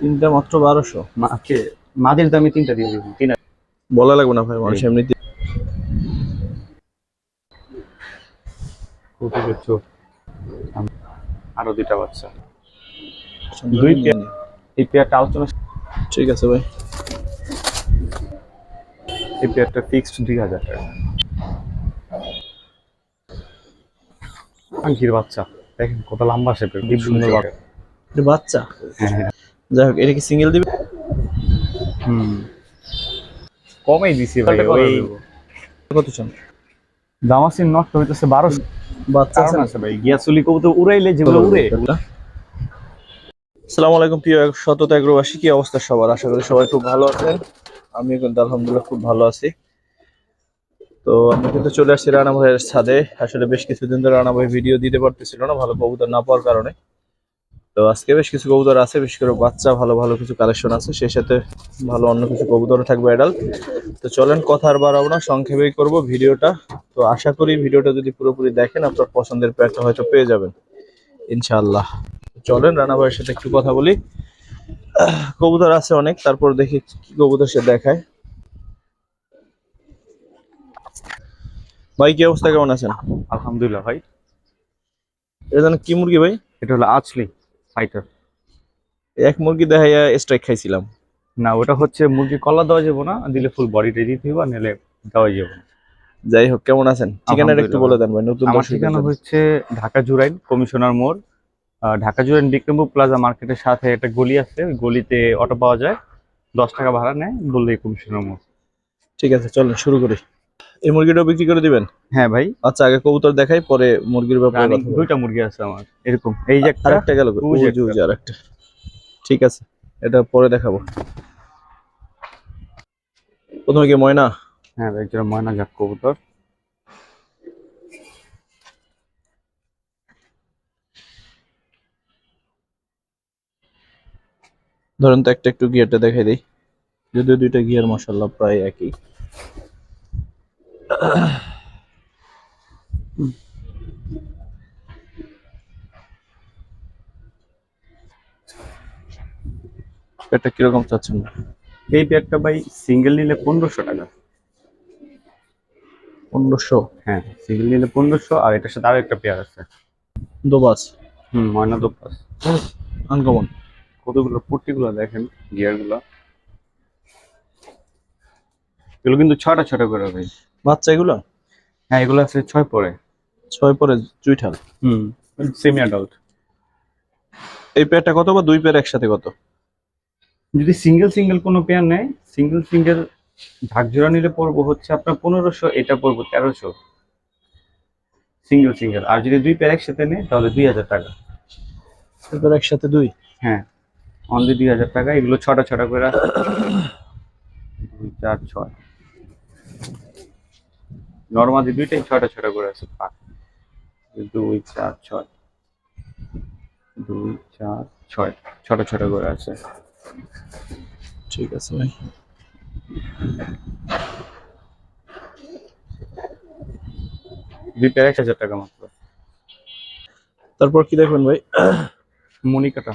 তিনটা মাত্র বারোশো। মাকে মাদের দামে তিনটা দিয়ে দিব তিন বলা লাগবে না ভাই মানুষ এমনিতে আরও দুইটা বাচ্চা। দুই এই পেয়ারটা আলোচনা ঠিক আছে ভাই। এই পেয়ারটা ফিক্সড দুই হাজার টাকা। আঙ্কির বাচ্চা। দেখেন কত লম্বা শেপের বাচ্চা। যাই হোক এটা কি সিঙ্গেল দিবে? হুম। কমেই দিছি ভাই ওই কত চান? দামাসিন নষ্ট হইতেছে বারোশো বাচ্চা আছে ভাই গিয়াসুলি কবুতর উড়াইলে যেগুলো উড়ে। আসসালামু আলাইকুম প্রিয় এক শতত এগ্রবাসী কি অবস্থা সবার? আশা করি সবাই খুব ভালো আছেন। আমি কিন্তু আলহামদুলিল্লাহ খুব ভালো আছি। তো আমি কিন্তু চলে আসছি রানা ভাইয়ের ছাদে। আসলে বেশ কিছুদিন ধরে রানা ভাই ভিডিও দিতে পারতেছিল না ভালো কবুতর না পাওয়ার কারণে। তো আজকে বেশ কিছু কবুতর আছে বিশেষ করে বাচ্চা ভালো ভালো কিছু কালেকশন আছে। সেই সাথে ভালো অন্য কিছু কবুতর থাকবে অ্যাডাল্ট তো চলেন কথা আর বাড়াবো না সংক্ষেপেই করব ভিডিওটা। তো আশা করি ভিডিওটা যদি পুরোপুরি দেখেন আপনার পছন্দের প্যাকটা হয়তো পেয়ে যাবেন। ইনশাআল্লাহ। চলেন রানা ভাইয়ের সাথে একটু কথা বলি। কবুতর আছে অনেক তারপর দেখি কি কবুতর সে দেখায়। ভাই কি অবস্থা কেমন আছেন? আলহামদুলিল্লাহ ভাই। এটা কি মুরগি ভাই? এটা হলো আছলি ফাইটার এক মুরগি দেখাইয়া স্ট্রাইক খাইছিলাম। না ওটা হচ্ছে মুরগি কলা দেওয়া যাব না দিলে ফুল বডিটা দিতে হবে নাহলে দেওয়া যাবে না। যাই হোক কেমন আছেন? ঠিকানাটা একটু বলে দেন ভাই নতুন আমার ঠিকানা হচ্ছে ঢাকা জুরাইন কমিশনার মোড়। ঢাকা জুরাইন বিক্রমপুর প্লাজা মার্কেটের সাথে একটা গলি আছে ওই গলিতে অটো পাওয়া যায়। দশ টাকা ভাড়া নেয় বললেই কমিশনার মোড়। ঠিক আছে চলেন শুরু করি। এই মুরগিটাও বিক্রি করে দিবেন? হ্যাঁ ভাই। আচ্ছা আগে কবুতর দেখাই পরে মুরগির ব্যাপারে। দুইটা মুরগি আছে আমার এরকম। এই যে একটা আরেকটা গেল ওই যে আর একটা। ঠিক আছে এটা পরে দেখাবো। প্রথমে কি ময়না? হ্যাঁ ভাই যেটা ময়না জাত কবুতর। ধরেন তো একটা একটু গিয়ারটা দেখাই দিই। যদিও দুইটা গিয়ার মশাল্লাহ প্রায় একই। এটা কীরকম চাচ্ছেন? এই পেয়ারটা ভাই সিঙ্গেল নিলে পনেরোশো টাকা। পনেরোশো? হ্যাঁ সিঙ্গেল নিলে পনেরোশো আর এটার সাথে আরও একটা পেয়ার আছে। দোবাস? হুম ময়না দোপাস আনকমন। কতগুলো? পুট্টিগুলো দেখেন গিয়ারগুলো এগুলো কিন্তু ছয়টা ছয়টা করে ভাই। বাচ্চা এগুলো? হ্যাঁ এগুলো আছে ছয় পরে। ছয় পরে জুইঠাল হুম সেমি অ্যাডাল্ট এই পেয়ারটা কত বা দুই পেয়ার একসাথে কত? যদি সিঙ্গেল সিঙ্গেল কোনো পেয়ার নেয় সিঙ্গেল সিঙ্গেল ঝাকজোড়া নিলে পড়ব হচ্ছে আপনার পনেরোশো এটা পড়ব তেরোশো। সিঙ্গেল সিঙ্গেল আর যদি দুই পেয়ার একসাথে নেয় তাহলে দুই হাজার টাকা। পেয়ার একসাথে দুই? হ্যাঁ অনলি দুই হাজার টাকা। এগুলো ছটা ছটা করে দুই চার ছয়। নর্মালি দুইটাই ছয়টা ছটা করে আছে পাক। দুই চার ছয়। দুই চার ছয়। ছটা ছটা করে আছে। ঠিক আছে ভাই। দুই পেয়ার এক হাজার টাকা মাত্র। তারপর কি দেখবেন ভাই? মনিকাটা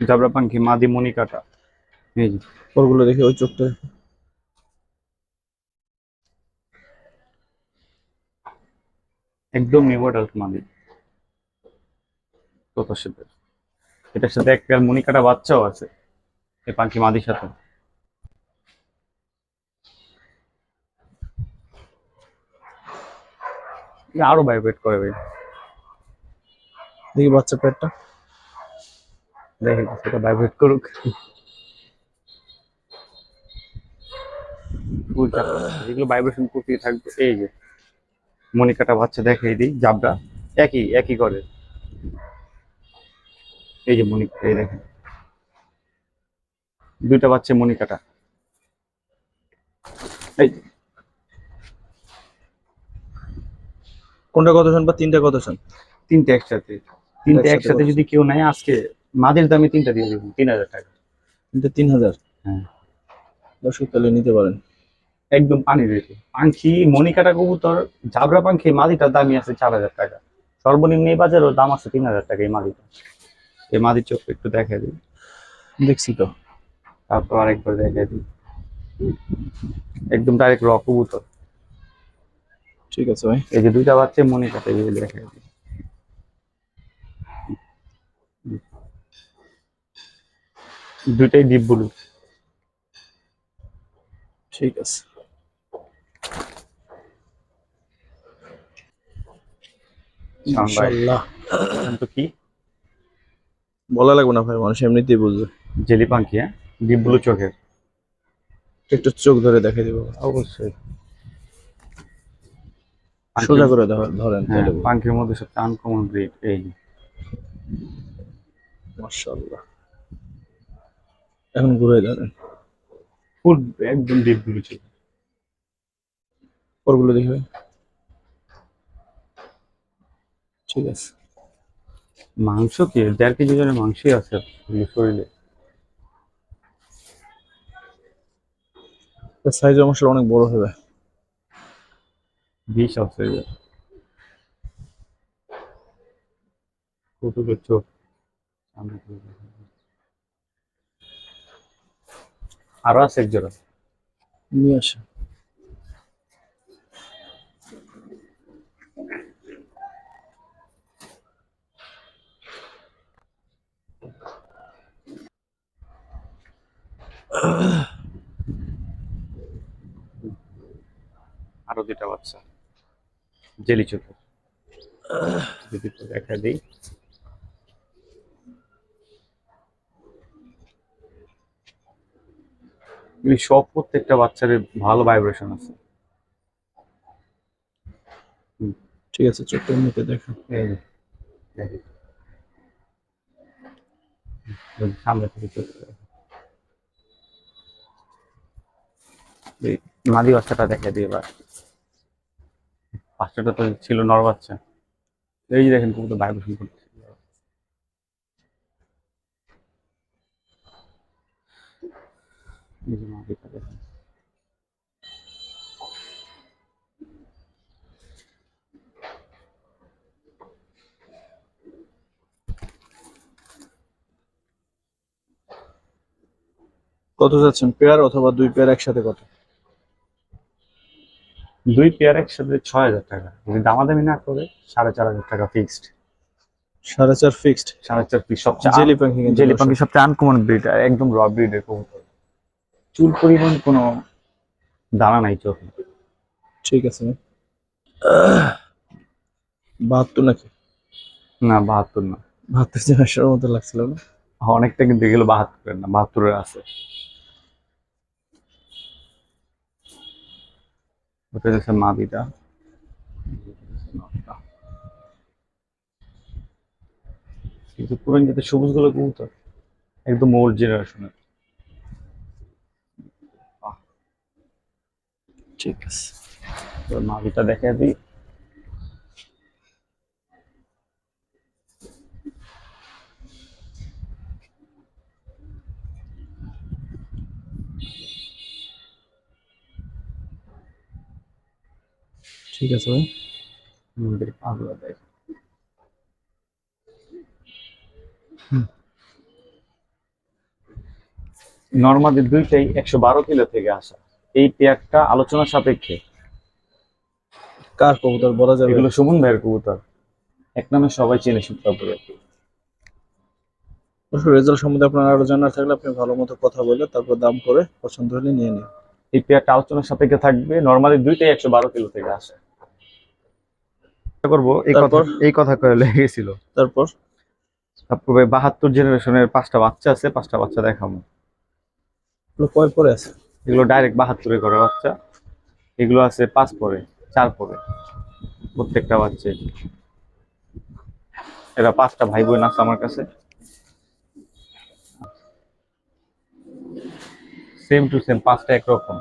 জাবরা পাঙ্খি মাদি মনিকাটা এই যে। দেখে ওই চোখটা একদম নিউ অ্যাডাল্ট মাদি কত শীতের এটার সাথে এক পেয়ার মনিকাটা বাচ্চাও আছে এই পাখি মাদির সাথে। আরও ভাইব্রেট করে ভাই। দেখি বাচ্চা পেটটা। দেখে সেটা ভাইব্রেট করুক। যেগুলো ভাইব্রেশন করতেই থাকবে এই যে। মনিকাটা বাচ্চা দেখাই দিই জাবরা। একই একই করে এই যে মনিকা এই দেখেন। দুইটা বাচ্চা মনিকাটা। এই কোনটা কত চান বা তিনটা কত চান তিনটে একসাথে। তিনটে একসাথে একসাথে যদি কেউ নেয় আজকে মাদের দামে তিনটা দিয়ে দেবেন তিন হাজার টাকা। তিনটা তিন হাজার? হ্যাঁ। দর্শক তাহলে নিতে পারেন। একদম পানি রেটে পাখি মনিকাটা কবুতর জাবরা পাখি মাদিটার দামই আছে চার হাজার টাকা। সর্বনিম্ন এই বাজারেও দাম আছে তিন হাজার টাকা এই মাদিটা। এই মাদির চোখ একটু দেখা দিই। দেখছি তো। তারপর আরেকবার দেখা দিই। একদম ডাইরেক্ট র কবুতর। ঠিক আছে ভাই। এই যে দুইটা বাচ্চা মনে কাটে এই দেখা দিই। দুইটাই ডিপ ব্লু ঠিক আছে ইনশাআল্লাহ তো কি? বলা লাগবে না ভাই মানুষ এমনিতেই বুঝবে। জেলি পাঙ্কি হ্যাঁ? ডিপ ব্লু চোখের। একটু চোখ ধরে দেখে দিব। অবশ্যই। সোজা করে ধরেন হ্যাঁ পাঙ্কির মধ্যে সবচেয়ে আনকমন ব্রিড এই মাশাআল্লাহ। এখন ঘুরে ধরেন। ফুল একদম ডিপ ব্লু চোখ পরগুলো দেখবে ঠিক আছে। মাংস কি? দেড় কেজি জনের মাংসই আছে শরীরে। সাইজ মশলা অনেক বড় হবে। বিষ আছে। কতগুলো চোখ। সামনে আরও আছে এক জোড়া নিয়ে আসে। আরও দুটা বাচ্চা। জেলি যদি দেখা দিই। সব প্রত্যেকটা বাচ্চার ভালো ভাইব্রেশন আছে। ঠিক আছে চোখটা এমনিতে দেখো। সামনে থেকে চোখটা দেখো। এই মাদি বাচ্চাটা দেখে দিই এবার। বাচ্চাটা তো ছিল নর বাচ্চা। এই যে দেখেন কত ভাইব্রেশন করছে কত যাচ্ছেন? পেয়ার অথবা দুই পেয়ার একসাথে কত? দুই পেয়ার একসাথে ছয় হাজার টাকা। যদি দামাদামি না করে সাড়ে চার হাজার টাকা ফিক্সড সাড়ে চার ফিক্সড সাড়ে চার পিস সবচেয়ে জেলি পাখি জেলি পাখি সবচেয়ে আনকমন ব্রিড আর একদম র ব্রিডের কবুতর। চুল পরিমাণ কোনো দানা নাই চোখে। ঠিক আছে বাহাত্তর নাকি? না বাহাত্তর না। বাহাত্তর জিনিসের মতো লাগছিল না? অনেকটা কিন্তু এগুলো বাহাত্তরের না বাহাত্তরের আছে। ওটা হচ্ছে মাদিটা। কিন্তু পুরান যাতে সবুজগুলো কবুতর, একদম ওল্ড জেনারেশনের ঠিক আছে। মাদিটা দেখে দিই। ঠিক আছে ভাই। আমাদের পাগলা দেখ নর্মালি দুইটাই একশো বারো কিলো থেকে আসা। এই পেয়ারটা আলোচনা সাপেক্ষে। কার কবুতর বলা যাবে? এগুলো সুমন ভাইয়ের কবুতর। এক নামে সবাই চেনে সুপ্তাপুরে রেজাল্ট সম্বন্ধে আপনার আরও জানার থাকলে আপনি ভালো মতো কথা বলে তারপর দাম করে পছন্দ হলে নিয়ে নিন। এই পেয়ারটা আলোচনা সাপেক্ষে থাকবে। নর্মালি দুইটাই একশো বারো কিলো থেকে আসে। করব এই কথা? এই কথা কয়ে লেগেছিল। তারপর? তারপরে বাহাত্তর জেনারেশনের পাঁচটা বাচ্চা আছে পাঁচটা বাচ্চা দেখাবো। এগুলো কয় পরে আছে? এগুলো ডাইরেক্ট বাহাত্তরে করে বাচ্চা। এগুলো আছে পাঁচ পরে চার পরে প্রত্যেকটা বাচ্চা। এরা পাঁচটা ভাই বোন আছে আমার কাছে। সেম টু সেম পাঁচটা একরকম।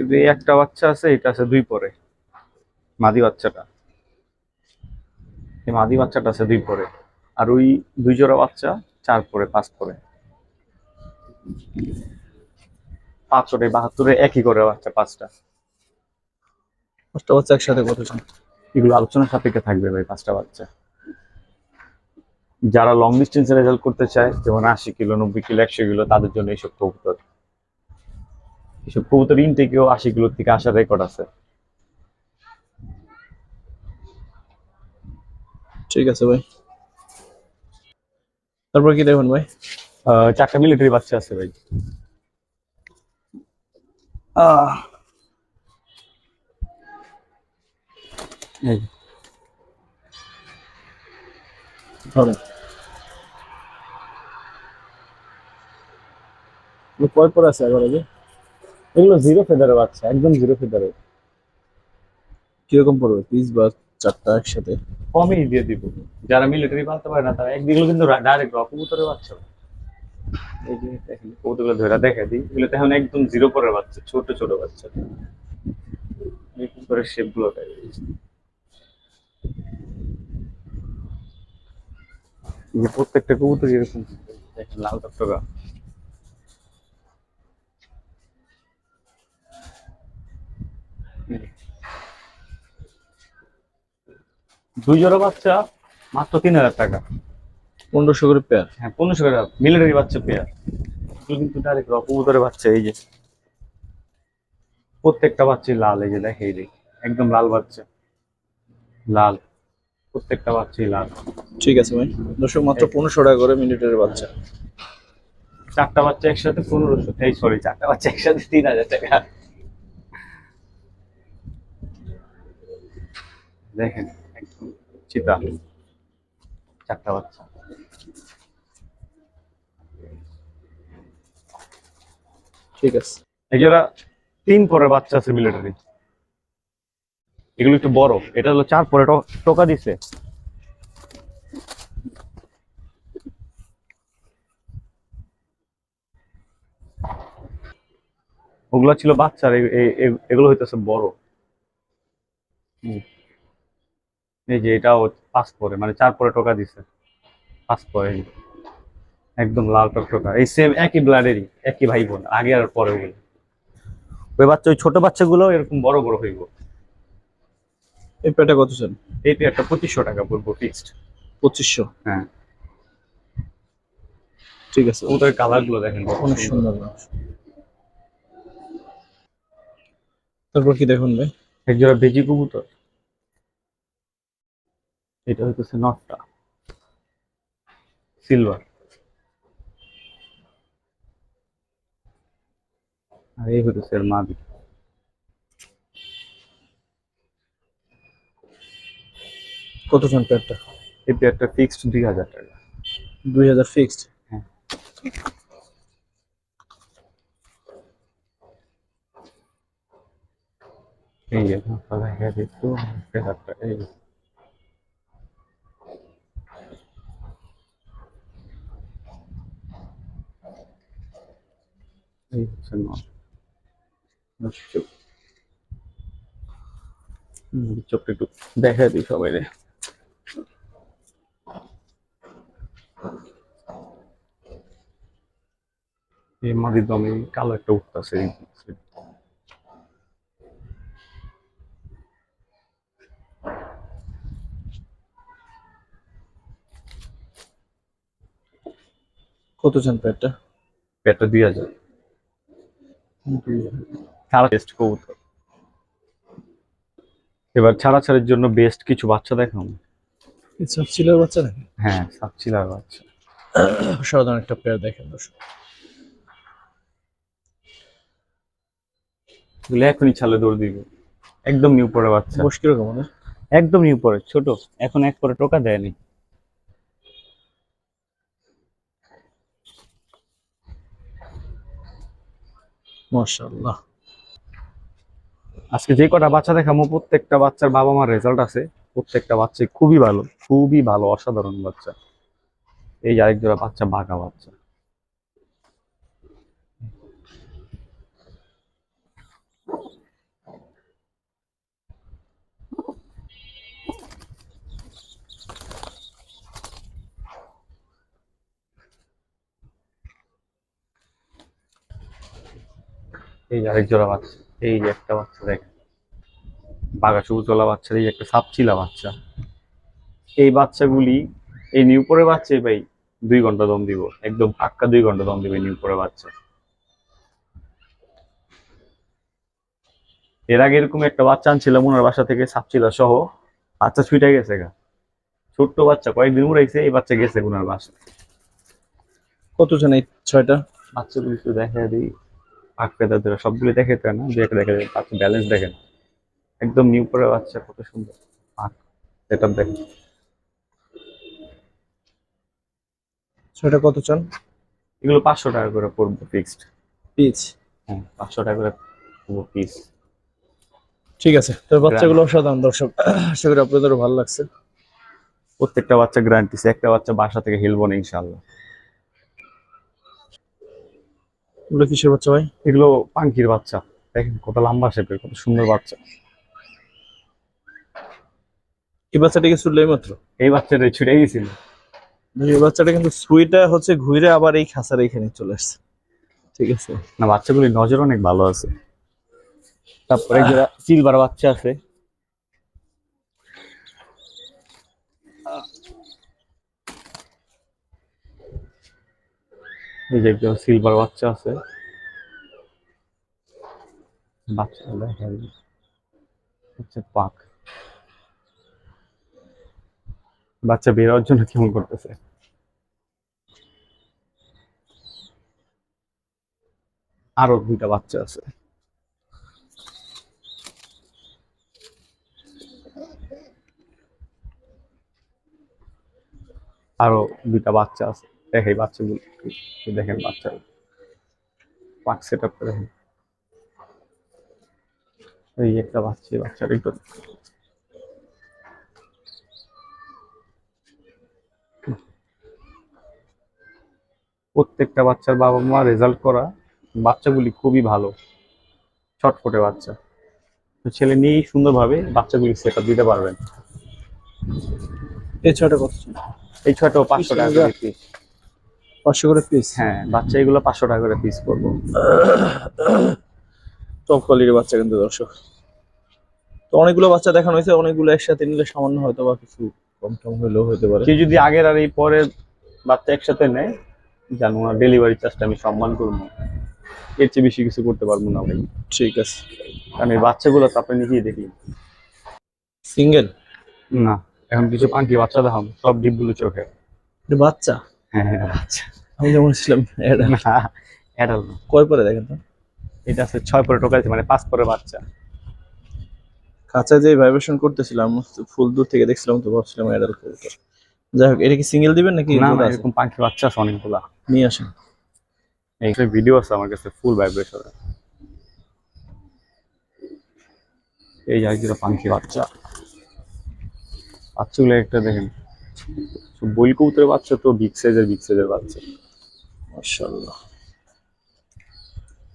শুধু এই একটা বাচ্চা আছে এটা আছে দুই পরে। মাদি বাচ্চাটা। এই মাদি বাচ্চাটা আছে দুই পরে। আর ওই দুই জোড়া বাচ্চা চার পরে পাঁচ পরে। পাঁচশোটা বাহাত্তরে একই করে বাচ্চা পাঁচটা। পাঁচটা বাচ্চা একসাথে কত চান এগুলো আলোচনা সাপেক্ষে থাকবে ভাই পাঁচটা বাচ্চা। যারা লং ডিস্টেন্সে রেজাল্ট করতে চায় যেমন আশি কিলো নব্বই কিলো একশো কিলো তাদের জন্য এইসব কবুতর। এইসব কবুতর ইনটেকেও আশি কিলোর থেকে আসার রেকর্ড আছে। ঠিক আছে ভাই। তারপর কি দেখুন ভাই? চারটা মিলিটারি বাচ্চা আছে ভাই। কয় পর আছে আগে? এগুলো জিরো ফেদারের বাচ্চা একদম জিরো ফেদারের কীরকম পড়বে? পিস বা চারটা একসাথে? কমই দিয়ে দিব। যারা মিলিটারি পালতে পারে না তারা একদিকে কিন্তু ডাইরেক্ট কবুতরের বাচ্চা। এই যে দেখেন কবুতরগুলো ধরে দেখা দিই। এগুলো তো এখন একদম জিরো পরের বাচ্চা ছোট ছোট বাচ্চা। এই কবুতরের শেপগুলো দেখেন। এই যে প্রত্যেকটা কবুতর এরকম। লাল টকটকা। দুই জোড়া বাচ্চা মাত্র তিন হাজার টাকা। পনেরোশো করে পেয়ার হ্যাঁ পনেরোশো টাকা মিলিটারি বাচ্চা পেয়ার কিন্তু ডাইরেক্ট কবুতরের বাচ্চা এই যে। প্রত্যেকটা বাচ্চাই লাল এই যে দেখে এই যে একদম লাল বাচ্চা। লাল প্রত্যেকটা বাচ্চাই লাল। ঠিক আছে ভাই। দর্শক মাত্র পনেরোশো টাকা করে মিনিটের বাচ্চা। চারটা বাচ্চা একসাথে পনেরোশো এই সরি চারটা বাচ্চা একসাথে তিন হাজার টাকা। দেখেন একদম চিতা। চারটা বাচ্চা। ঠিক আছে। এছাড়া তিন পরে বাচ্চা আছে মিলিটারি এগুলো একটু বড়। এটা হলো চার পরে টোকা দিছে। ওগুলা ছিল বাচ্চার এগুলো হইতেছে বড়। হুম। এই যে এটাও পাঁচ পরে মানে চার পরে টোকা দিছে। পাঁচ পরে একদম লাল টকটকা এই সেম একই ব্লাডেরই একই ভাই বোন আগে আর পরে ওগুলো ওই বাচ্চা ওই ছোট বাচ্চাগুলো এরকম বড় বড় হইব। এই পেয়ারটা কত চান এই একটা পঁচিশশো টাকা পড়ব ফিক্সড পঁচিশশো? হ্যাঁ। ঠিক আছে। ওদের কালারগুলো দেখেন অনেক সুন্দর। তারপর কি দেখুন ভাই? এক জোড়া বেজি কবুতর। এটা হইতেছে নটটা সিলভার আর এই হইতেছে এর মাদি কত চান পেয়ারটা এই পেয়ারটা ফিক্সড দুই হাজার টাকা দুই হাজার ফিক্সড হ্যাঁ। এই যে মাথা দেখা দিত পেয়ারটা এই এই হচ্ছে নট চোখ হুম, চোখটা একটু দেখা দিই সবাই রে এই মাটির দমে কালো একটা উঠতেছে কত চান পেয়ারটা পেটটা দুই হাজার। ছাড়া টেস্ট কবুতর। এবার ছাড়া ছাড়ের জন্য বেস্ট কিছু বাচ্চা দেখাম সব চিলার বাচ্চা নাকি? হ্যাঁ সাতচিলার বাচ্চা। সাধারণ একটা পেয়ার দেখেন দর্শক। এগুলো এখনই ছালে দৌড় দিব। একদম নিউ পরে বাচ্চা। কীরকম ওদের? একদম নিউ পরে ছোট। এখন এক পরে টোকা দেয়নি। মাশাআল্লাহ। আজকে যে কটা বাচ্চা দেখামো, প্রত্যেকটা বাচ্চার বাবা মার রেজাল্ট আছে। প্রত্যেকটা বাচ্চা খুবই ভালো খুবই ভালো, অসাধারণ বাচ্চা। এই আরেক জোড়া বাচ্চা, বাঘা বাচ্চা। এই আরেক জোড়া বাচ্চা এই যে একটা বাচ্চা দেখেন বাঘা সবুজওয়ালা বাচ্চা এই একটা সাপচিলা বাচ্চা। এই বাচ্চাগুলি এই নিউপরে বাচ্চা ভাই দুই ঘণ্টা দম দিব। একদম পাক্কা দুই ঘণ্টা দম দিবে নিউপরে বাচ্চা। এর আগে এরকম একটা বাচ্চা আনছিলাম ওনার বাসা থেকে সাপচিলা সহ। বাচ্চা ছুটে গেছে গা। ছোট্ট বাচ্চা কয়েকদিন উড়াইছে এই বাচ্চা গেছে ওনার বাসা কত জন এই ছয়টা? বাচ্চাগুলি শুধু দেখা দিই। পেতা ধরে সবগুলি দেখে তো না দু একটা দেখে বাচ্চা ব্যালেন্স দেখেন একদম নিউ করে বাচ্চা কত সুন্দর। সেটা দেখেন ছয়টা কত চান? এগুলো পাঁচশো টাকা করে পড়ব ফিক্সড পিচ? হ্যাঁ পাঁচশো টাকা করে পড়ব পিস ঠিক আছে তো বাচ্চাগুলো অসাধারণ দর্শক। আশা করি আপনাদেরও ভালো লাগছে। প্রত্যেকটা বাচ্চা গ্যারান্টিস একটা বাচ্চা বাসা থেকে হিলবো না ইনশাল্লাহ এগুলো কিসের বাচ্চা ভাই? এগুলো পাঙ্কির বাচ্চা। দেখেন কত লম্বা শেপের কত সুন্দর বাচ্চা। এই বাচ্চাটাকে ছুটলে মাত্র এই বাচ্চাটা ছুটে গেছিল। এই বাচ্চাটা কিন্তু সুইটা হচ্ছে ঘুরে আবার এই খাঁচার এখানে চলে আসছে। ঠিক আছে। না বাচ্চাগুলি নজর অনেক ভালো আছে। তারপরে যারা সিলভার বাচ্চা আছে এই যে একজন সিলভার বাচ্চা আছে। বাচ্চাগুলো হেলদি হচ্ছে পাক। বাচ্চা বেরোর জন্য কেমন করতেছে? আরও দুইটা বাচ্চা আছে। আরও দুইটা বাচ্চা আছে। দেখে বাচ্চাগুলো দেখেন বাচ্চা পাক সেট আপ করে দেখেন এই একটা বাচ্চা এই বাচ্চাটা একটু প্রত্যেকটা বাচ্চার বাবা মা রেজাল্ট করা বাচ্চাগুলি খুবই ভালো। ছটফটে বাচ্চা। তো ছেলে নিয়েই সুন্দরভাবে বাচ্চাগুলি সেট দিতে পারবেন। এই ছয়টা কত এই ছয়টাও পাঁচশো টাকা পাঁচশো করে পিস হ্যাঁ বাচ্চা এগুলো পাঁচশো টাকা করে পিস করব। টপ কোয়ালিটির বাচ্চা কিন্তু দর্শক। তো অনেকগুলো বাচ্চা দেখানো হয়েছে অনেকগুলো একসাথে নিলে সামান্য হয়তো বা কিছু কম টম হলেও হতে পারে। কেউ যদি আগের আর এই পরের বাচ্চা একসাথে নেয় জানো না ডেলিভারি চার্জটা আমি সম্মান করব এর চেয়ে বেশি কিছু করতে পারব না ভাই ঠিক আছে। কারণ এই বাচ্চাগুলো তো আপনি নিজেই দেখি। সিঙ্গেল না এখন কিছু পাঙ্কি বাচ্চা দেখাম সব ডিপগুলো চোখে। বাচ্চা? হ্যাঁ হ্যাঁ বাচ্চা আমি যেমন ছিলাম এটা অ্যাডাল্ট কয় পরে দেখেন তো? এটা আছে ছয় পরে টোকাইছে মানে পাঁচ পরে বাচ্চা। খাঁচায় যে ভাইব্রেশন করতেছিলাম ফুল দূর থেকে দেখছিলাম তো ভাবছিলাম অ্যাডাল্ট কবুতর যাই হোক এটা কি সিঙ্গেল দিবেন নাকি না না এরকম পাখি বাচ্চা আছে অনেকগুলা। নিয়ে আসেন। এই ভিডিও আছে আমার কাছে ফুল ভাইব্রেশন এই যে একজোড়া পাখি বাচ্চা। বাচ্চাগুলো একটা দেখেন। বইল কবুতরের বাচ্চা তো বিগ সাইজের বিগ সাইজের বাচ্চা। মাশাআল্লাহ।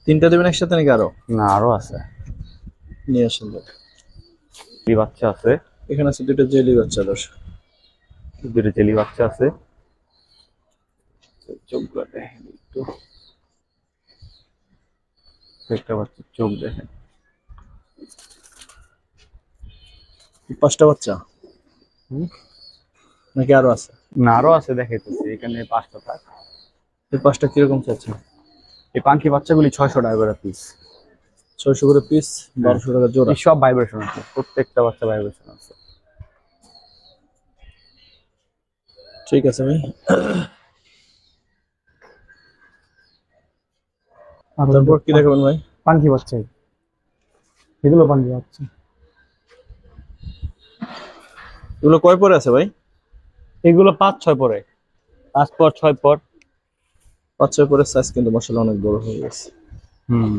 তিনটা দেবেন একসাথে নাকি আরও? না আরও আছে। নিয়ে আসেন লোক। বাচ্চা আছে। এখানে আছে দুটো জেলি বাচ্চা দর্শক। দুটো জেলি বাচ্চা আছে। চোখগুলো দেখেন একটু। একটা বাচ্চা চোখ দেখেন। পাঁচটা বাচ্চা? হুম। নাকি আরও আছে? না আরও আছে দেখাইতেছি এখানে পাঁচটা থাক এই পাঁচটা কীরকম চাচ্ছেন? এই পাখি বাচ্চাগুলি ছয়শো টাকা করে পিস ছয়শো করে পিস বারোশো টাকা জোড়া। এই সব ভাইব্রেশন আছে প্রত্যেকটা বাচ্চা ভাইব্রেশন আছে। ঠিক আছে ভাই। তারপর কি দেখাবেন ভাই? পাখি বাচ্চা। এগুলো পাখি বাচ্চা। এগুলো কয় পরে আছে ভাই? এগুলো পাঁচ ছয় পরে। পাঁচ পর ছয় পর। পাঁচ ছয় পরে সাইজ কিন্তু মশলা অনেক বড় হয়ে গেছে। হুম।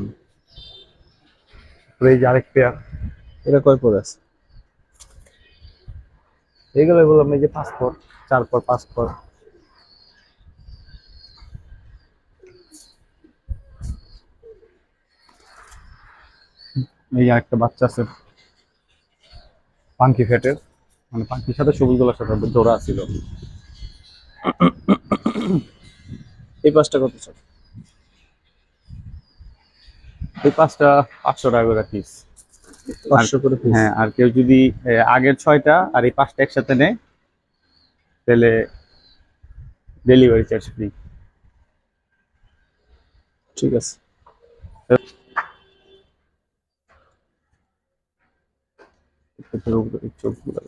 এই যে আরেক পেয়ার এটা কয় পরে আছে? এগুলো এগুলো আমি যে পাঁচ পর চার পর পাঁচ পর। এই আরেকটা বাচ্চা আছে পাঙ্কি ফেটের মানে পাঙ্কির সাথে সবুজ গোলার সাথে জোড়া ছিল। এই পাঁচটা কত চান এই পাঁচটা পাঁচশো টাকা করে পিস পাঁচশো করে। হ্যাঁ আর কেউ যদি আগের ছয়টা আর এই পাঁচটা একসাথে নেয় তাহলে ডেলিভারি চার্জ ফ্রি ঠিক আছে। চোখগুলো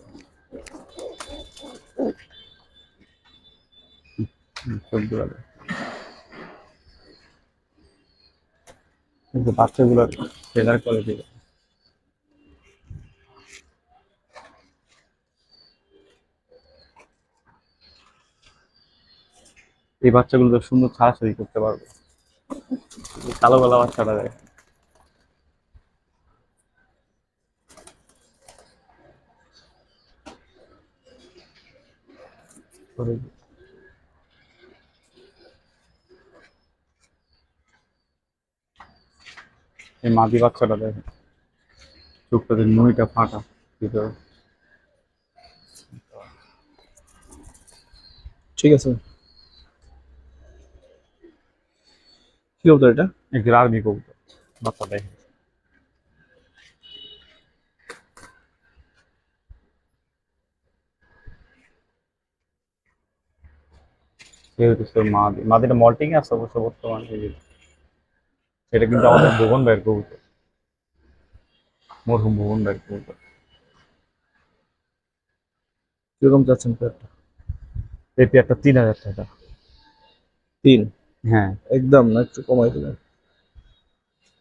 এই বাচ্চাগুলো তো সুন্দর ছাড়াছাড়ি করতে পারবে। কালো কালো বাচ্চাটা দেয় এই মাদি বাচ্চাটা দেখে চোখটাতে নুইটা ফাটা ভিতরে ঠিক আছে কি কবুতর এটা একটু আর্মি কবুতর বাচ্চা দেখে মাদি মাদিটা মল্টিং আছে অবশ্য বর্তমানে। এটা কিন্তু আমাদের ভুবন ভাইয়ের কবুতর। মরহুম ভুবন ভাইয়ের কবুতর। কীরকম চাচ্ছেন পেয়ারটা? এই পেয়ারটা তিন হাজার টাকা। তিন? হ্যাঁ। একদম না একটু কমাই দেবেন।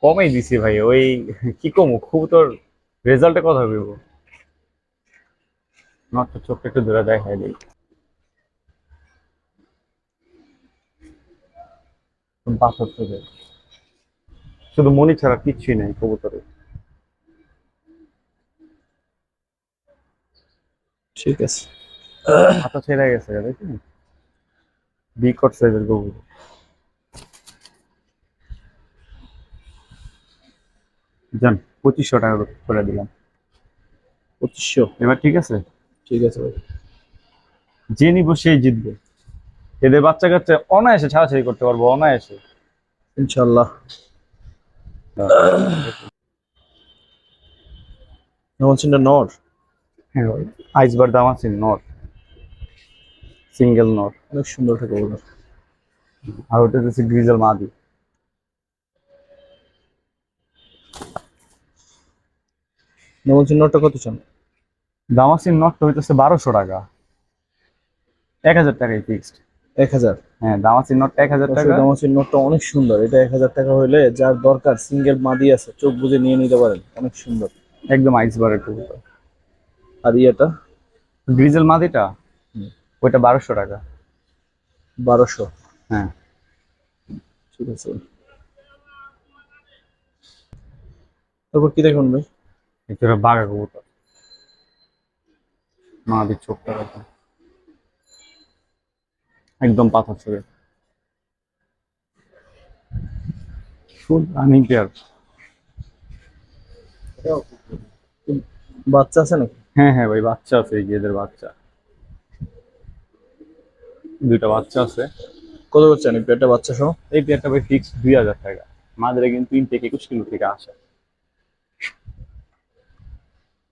কমেই দিছি ভাই ওই কি কমু খুব তোর রেজাল্টে কথা ভেবো। নটটা চোখটা একটু দূরে দেখাই দিই। পাথর চোখে শুধু মনি ছাড়া কিচ্ছুই নেই কবুতরে। ঠিক আছে। হাতা ছেড়ে গেছে দেখি বিকট সাইজের কবুতর যান পঁচিশশো টাকা করে দিলাম। পঁচিশশো। এবার ঠিক আছে? ঠিক আছে ভাই। যে নিব সেই জিতবে। এদের বাচ্চা কাচ্চা অনায়াসে ছাড়াছাড়ি করতে পারব অনায়াসে। ইনশাল্লাহ। নর? হ্যাঁ আইসবার দাম আছে নট সিঙ্গেল অনেক সুন্দর একটা কবুতর আর ওটা হচ্ছে গ্রিজেল মাদি। কত চান? দামাসিন নটটা হইতেছে বারোশো টাকা। এক হাজার টাকাই ফিক্সড এক হাজার। হ্যাঁ দামাসিন নট এক হাজার টাকা। নমস্কার নরটা অনেক সুন্দর। এটা এক হাজার টাকা হলে যার দরকার সিঙ্গেল মাদি আছে চোখ বুঝে নিয়ে নিতে পারেন। অনেক সুন্দর। একদম আইসবারের কবুতর। আর ইয়েটা? গ্রিজেল মাদিটা। ওইটা বারোশো টাকা। বারোশো। হ্যাঁ। ঠিক আছে। তারপর কি দেখুন ভাই? এটা বাঘা কবুতর। মাদির চোখটা একদম পাথর ছড়ে। ফুল রানিং পেয়ার বাচ্চা আছে নাকি? হ্যাঁ হ্যাঁ ভাই বাচ্চা আছে এদের বাচ্চা। দুইটা বাচ্চা আছে। কত করছেন এই পেয়ারটা বাচ্চা সহ? এই পেয়ারটা ভাই ফিক্স দুই হাজার টাকা। মাদের কিন্তু তিন থেকে একুশ কিলো থেকে আসে।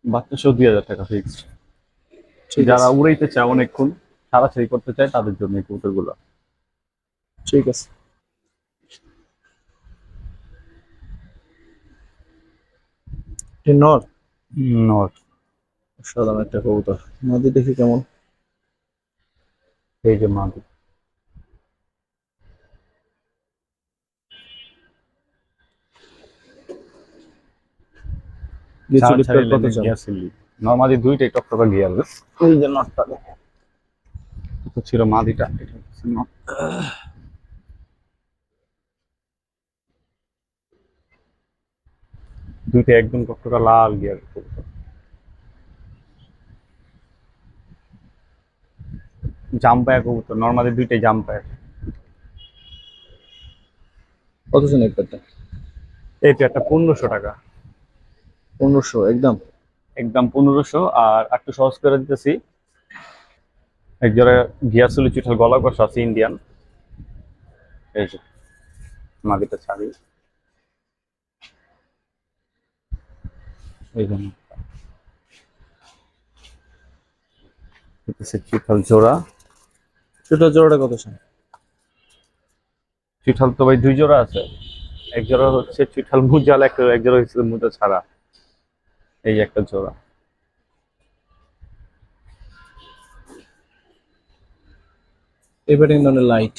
বাচ্চা সহ দুই হাজার টাকা ফিক্সড যারা উড়াইতে চায় অনেকক্ষণ ছাড়াছাড়ি করতে চায় তাদের জন্য এই কবুতরগুলো। ঠিক আছে। এ নর? সাধারণ একটা কবুতর। মাদি দেখি কেমন? এই যে মাদি। নর্মালি দুইটাই টকটকা গিয়ার ওই যে নটটা দেখে তো ছিল মাদিটা। এটা হচ্ছে নট। দুইটা একদম টকটকা লাল গিয়ার জাম্পায় কবুতর নর্মালি দুইটাই জাম্পায়। কত চান এই পেয়ারটা? এই পেয়ারটা পনেরোশো টাকা। পনেরোশো একদম? একদম পনেরোশো আর একটু সহজ করে দিতেছি। এক জোড়া গিয়াসুলি চুঠাল গলা কষা আছে ইন্ডিয়ান এই যে মাদিটা ছাড়ি। এই জন্য হচ্ছে চুঠাল জোড়া। সেটা জোড়াটা কত চান চুঠাল তো ভাই দুই জোড়া আছে। এক জোড়া হচ্ছে চুঠাল মুজাল একটা এক জোড়া হচ্ছে মুজা ছাড়া। এই একটা জোড়া। এবারে কিন্তু লাইট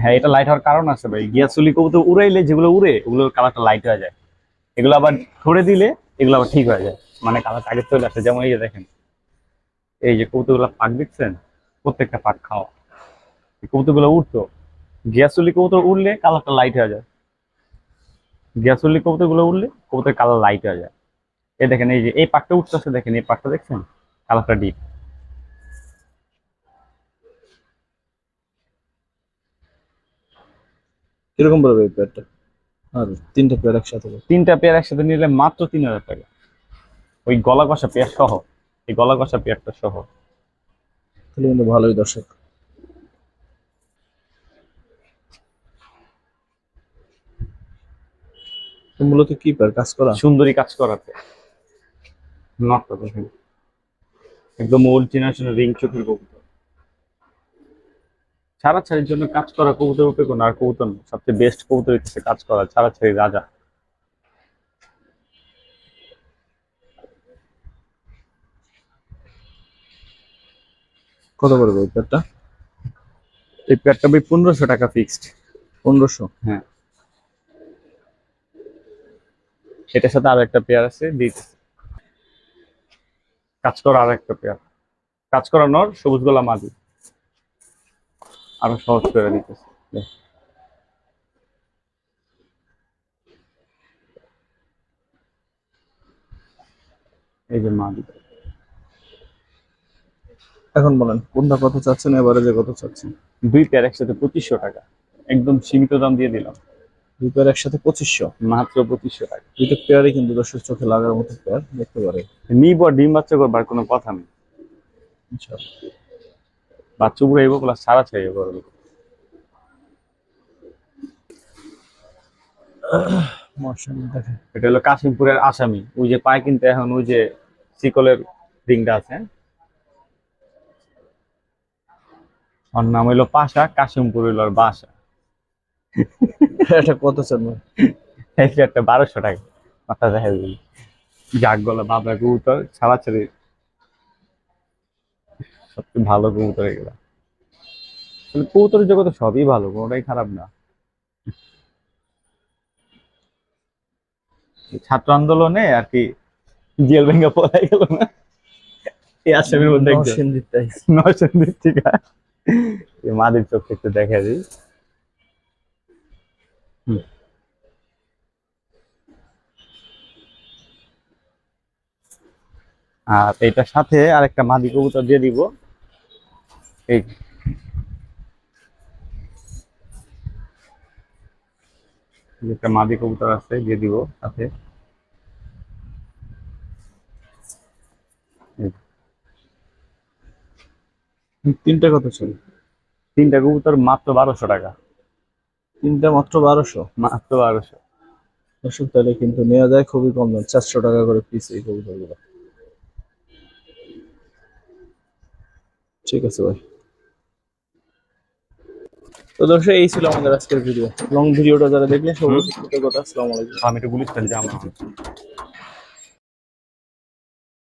হ্যাঁ এটা লাইট হওয়ার কারণ আছে ভাই। গিয়াসুলি কবুতর উড়াইলে যেগুলো উড়ে, ওগুলোর কালারটা লাইট হয়ে যায়। এগুলো আবার ধরে দিলে এগুলো আবার ঠিক হয়ে যায়। মানে কালার আগে চলে আসে। যেমন এই যে দেখেন, এই যে কবুতরগুলো পাক দেখছেন? প্রত্যেকটা পাক খাওয়া। এই কবুতরগুলো উঠতো গিয়াসুলি কবুতর উড়লে কালারটা লাইট হয়ে যায়। গিয়াসুলি কবুতরগুলো উড়লে কবুতরের কালার লাইট হয়ে যায়। এই দেখেন, এই যে এই পাকটা উঠতেছে, দেখেন, এই পাকটা দেখছেন? কালারটা ডিপ কীরকম পড়বে এই পেয়ারটা আর তিনটা পেয়ার একসাথে তিনটা পেয়ার একসাথে নিলে মাত্র তিন হাজার টাকা। ওই গলা কষা পেয়ার সহ এই গলা কষা পেয়ারটা সহ। তাহলে কিন্তু ভালোই দর্শক। মূলত কি পেয়ার কাজ করা? সুন্দরী কাজ করাতে। নটটা দেখেন একদম ওল্ড জেনারেশন রিং চোখের কবুতর। ছাড়া ছাড়ির জন্য কাজ করা কবুতর রূপে কোনো আর কবুতর সবচেয়ে বেস্ট কবুতর হচ্ছে কাজ করা ছাড়া ছাড়ি রাজা। কত পড়বে এই এই পেয়ারটা ভাই পনেরোশো টাকা ফিক্সড পনেরোশো? হ্যাঁ। এটার সাথে আরও একটা পেয়ার আছে দিতে কাজ করা আর একটা পেয়ার। কাজ করানোর সবুজ গোলা মাদি। আরও সহজ করে দিতেছে। এই যে এখন বলেন কোনটা কত চাচ্ছেন এবারে যে কত চাচ্ছেন? দুই পেয়ার একসাথে পঁচিশশো টাকা। একদম সীমিত দাম দিয়ে দিলাম। দুই পেয়ার একসাথে পঁচিশশো? মাত্র পঁচিশশো টাকা। দুইটা পেয়ারই কিন্তু দর্শক চোখে লাগার মতো পেয়ার দেখতে পারে নিব ডিম বাচ্চা করবার কোনো কথা নেই। বাচ্চা উপরে এবো প্লাস সারা ছাড়িয়ে করবে এটা হলো কাশিমপুরের আসামি। ওই যে পায় কিনতে এখন ওই যে শিকলের রিংটা আছে। ওর নাম হইল পাশা কাশিমপুর হইল ওর বাসা। এটা কত চান একটা বারোশো টাকা। মাথা দেখা জাগ গলা বাবলা কবুতর ছাড়া ছেড়ে সবচেয়ে ভালো কবুতর এগুলা। কবুতরের জগতে সবই ভালো কোনোটাই খারাপ না। ছাত্র আন্দোলনে আর কি জেল ভেঙে পড়াই গেল না? এই আসামির মধ্যে। নরসিংদীর থেকে এই মাদের চোখ একটু দেখা দিই। আর এটার সাথে আরেকটা মাদি কবুতর দিয়ে দিব। এই একটা মাদি কবুতর আছে দিয়ে দিব সাথে। তিনটা কত চান তিনটা কবুতর মাত্র বারোশো টাকা। তিনটা মাত্র বারোশো? মাত্র বারোশো। দর্শক তাহলে কিন্তু নেওয়া যায় খুবই কম দাম। চারশো টাকা করে পিস এই কবুতরগুলো। ঠিক আছে ভাই। তো দর্শক এই ছিল আমাদের আজকের ভিডিও। লং ভিডিওটা যারা দেখলেন সবাই কৃতজ্ঞতা আসসালামু আলাইকুম। আমি একটু গুলিস্তান জামা